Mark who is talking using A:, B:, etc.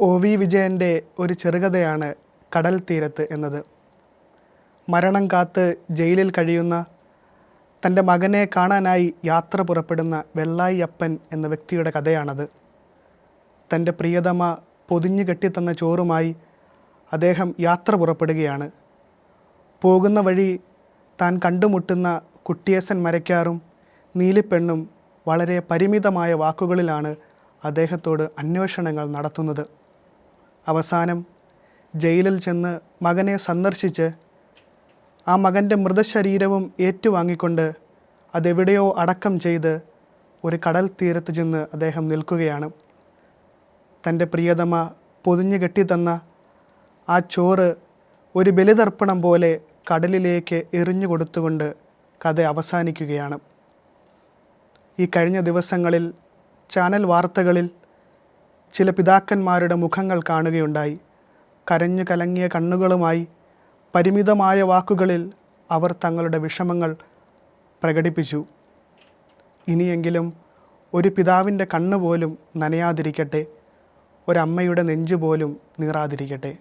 A: O V വിജയന്റെ ഒരു ചെറുകഥയാണ് കടൽ തീരത്ത് എന്നത്. മരണം കാത്ത് ജയിലിൽ കഴിയുന്ന തന്റെ മകനെ കാണാനായി യാത്ര പുറപ്പെടുന്ന വെള്ളായിയപ്പൻ എന്ന വ്യക്തിയുടെ കഥയാണത്. തന്റെ പ്രിയതമ പൊതിഞ്ഞു കെട്ടിത്തന്ന ചോറുമായി അദ്ദേഹം യാത്ര പുറപ്പെടുകയാണ്. പോകുന്ന വഴി താൻ കണ്ടുമുട്ടുന്ന കുട്ടിയേസൻ മരക്കാറും നീലിപ്പെണ്ണും വളരെ പരിമിതമായ വാക്കുകളിലാണ് അദ്ദേഹത്തോട് അന്വേഷണങ്ങൾ നടത്തുന്നത്. അവസാനം ജയിലിൽ ചെന്ന് മകനെ സന്ദർശിച്ച് ആ മകന്റെ മൃതശരീരവും ഏറ്റുവാങ്ങിക്കൊണ്ട് അതെവിടെയോ അടക്കം ചെയ്ത് ഒരു കടൽ തീരത്ത് ചെന്ന് അദ്ദേഹം നിൽക്കുകയാണ്. തന്റെ പ്രിയതമ പൊതിഞ്ഞു കെട്ടിത്തന്ന ആ ചോറ് ഒരു ബലിതർപ്പണം പോലെ കടലിലേക്ക് എറിഞ്ഞു കൊടുത്തുകൊണ്ട് കഥ അവസാനിക്കുകയാണ്. ഈ കഴിഞ്ഞ ദിവസങ്ങളിൽ ചാനൽ വാർത്തകളിൽ ചില പിതാക്കന്മാരുടെ മുഖങ്ങൾ കാണുകയുണ്ടായി. കരഞ്ഞു കലങ്ങിയ കണ്ണുകളുമായി പരിമിതമായ വാക്കുകളിൽ അവർ തങ്ങളുടെ വിഷമങ്ങൾ പ്രകടിപ്പിച്ചു. ഇനിയെങ്കിലും ഒരു പിതാവിന്റെ കണ്ണുപോലും നനയാതിരിക്കട്ടെ ഒരമ്മയുടെ നെഞ്ചുപോലും നീറാതിരിക്കട്ടെ.